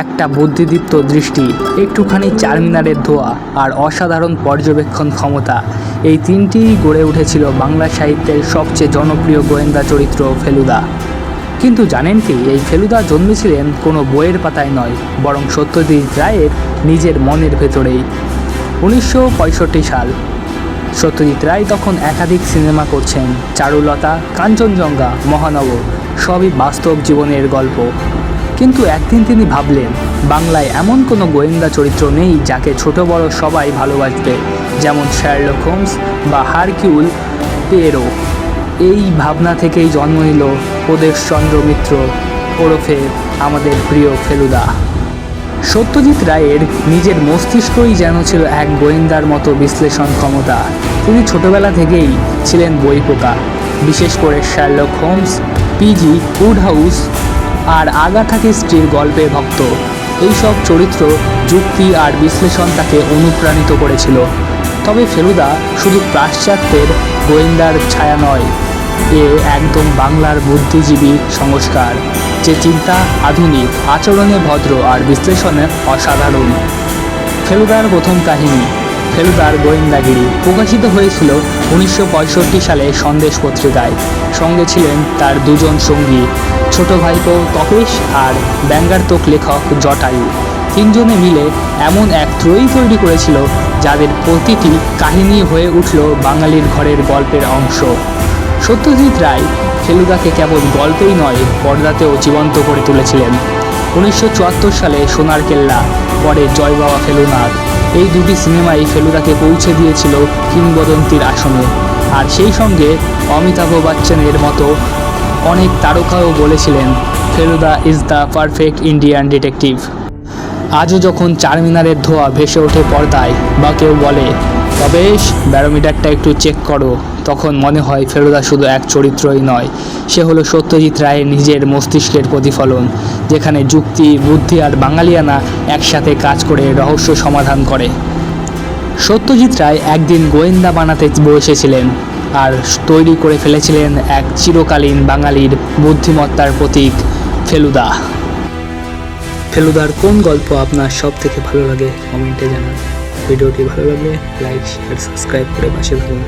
একটা বুদ্ধিদীপ্ত দৃষ্টি, একটুখানি চারমিনারের ধোয়া আর অসাধারণ পর্যবেক্ষণ ক্ষমতা। এই তিনটিই গড়ে উঠেছিল বাংলা সাহিত্যের সবচেয়ে জনপ্রিয় গোয়েন্দা চরিত্র ফেলুদা। কিন্তু জানেন কি, এই ফেলুদা জন্মেছিলেন কোনো বইয়ের পাতায় নয়, বরং সত্যজিৎ রায়ের নিজের মনের ভেতরেই। উনিশশো পঁয়ষট্টি সাল, সত্যজিৎ রায় তখন একাধিক সিনেমা করছেন, চারুলতা, কাঞ্চনজঙ্ঘা, মহানগর, সবই বাস্তব জীবনের গল্প। কিন্তু একদিন তিনি ভাবলেন, বাংলায় এমন কোনো গোয়েন্দা চরিত্র নেই যাকে ছোট বড় সবাই ভালোবাসবে, যেমন শার্লক হোমস বা হারকিউল পেরো। এই ভাবনা থেকেই জন্ম নিল প্রদেশচন্দ্র মিত্র ওরফে আমাদের প্রিয় ফেলুদা। সত্যজিৎ রায়ের নিজের মস্তিষ্কই যেন ছিল এক গোয়েন্দার মতো বিশ্লেষণ ক্ষমতা। তিনি ছোটবেলা থেকেই ছিলেন বই পোকা বিশেষ করে শার্লক হোমস পিজি উডহাউস আর আগাথা স্ত্রীর গল্পের ভক্ত। এইসব চরিত্র যুক্তি আর বিশ্লেষণ তাকে অনুপ্রাণিত করেছিল। তবে ফেলুদা শুধু পাশ্চাত্যের গোয়েন্দার ছায়া নয়, এ একদম বাংলার বুদ্ধিজীবী সংস্কার, যে চিন্তা আধুনিক, আচরণে ভদ্র আর বিশ্লেষণে অসাধারণ। ফেলুদার প্রথম কাহিনী ফেলুদার গোয়েন্দাগিরি প্রকাশিত হয়েছিল উনিশশো পঁয়ষট্টি সালে সন্দেশ পত্রিকায়। সঙ্গে ছিলেন তার দুজন সঙ্গী, ছোট ভাইপো তপেশ আর ব্যঙ্গাত্মক লেখক জটায়ু। তিনজনে মিলে এমন এক ত্রয়ী তৈরি করেছিল যাদের প্রতিটি কাহিনী হয়ে উঠল বাঙালির ঘরের গল্পের অংশ। সত্যজিৎ রায় ফেলুদাকে কেবল গল্পেই নয়, পর্দাতেও জীবন্ত করে তুলেছিলেন। উনিশশো চুয়াত্তর সালে সোনার কেল্লা পরে জয় বাবা ফেলুনাথ এই দুটি সিনেমাই ফেলুদাকে পৌঁছে দিয়েছিল কিংবদন্তির আসনে। আর সেই সঙ্গে অমিতাভ বচ্চনের মতো অনেক তারকাও বলেছিলেন, Feluda is the perfect Indian detective আজও যখন চারমিনারের ধোয়া ভেসে ওঠে পর্দায় বা কেউ বলে তবেশ ব্যারোমিটারটা একটু চেক করো, তখন মনে হয় ফেলুদা শুধু এক চরিত্রই নয়, সে হলো সত্যজিৎ রায়ের নিজের মস্তিষ্কের প্রতিফলন, যেখানে যুক্তি, বুদ্ধি আর বাঙালিয়ানা একসাথে কাজ করে রহস্য সমাধান করে। সত্যজিৎ রায় একদিন গোয়েন্দা বানাতে বসেছিলেন আর তৈরি করে ফেলেছিলেন এক চিরকালীন বাঙালির বুদ্ধিমত্তার প্রতীক, ফেলুদা। ফেলুদার কোন গল্প আপনার সব থেকে ভালো লাগে কমেন্টে জানান। ভিডিওটি ভালো লাগলে লাইক শেয়ার সাবস্ক্রাইব করে পাশে থাকুন।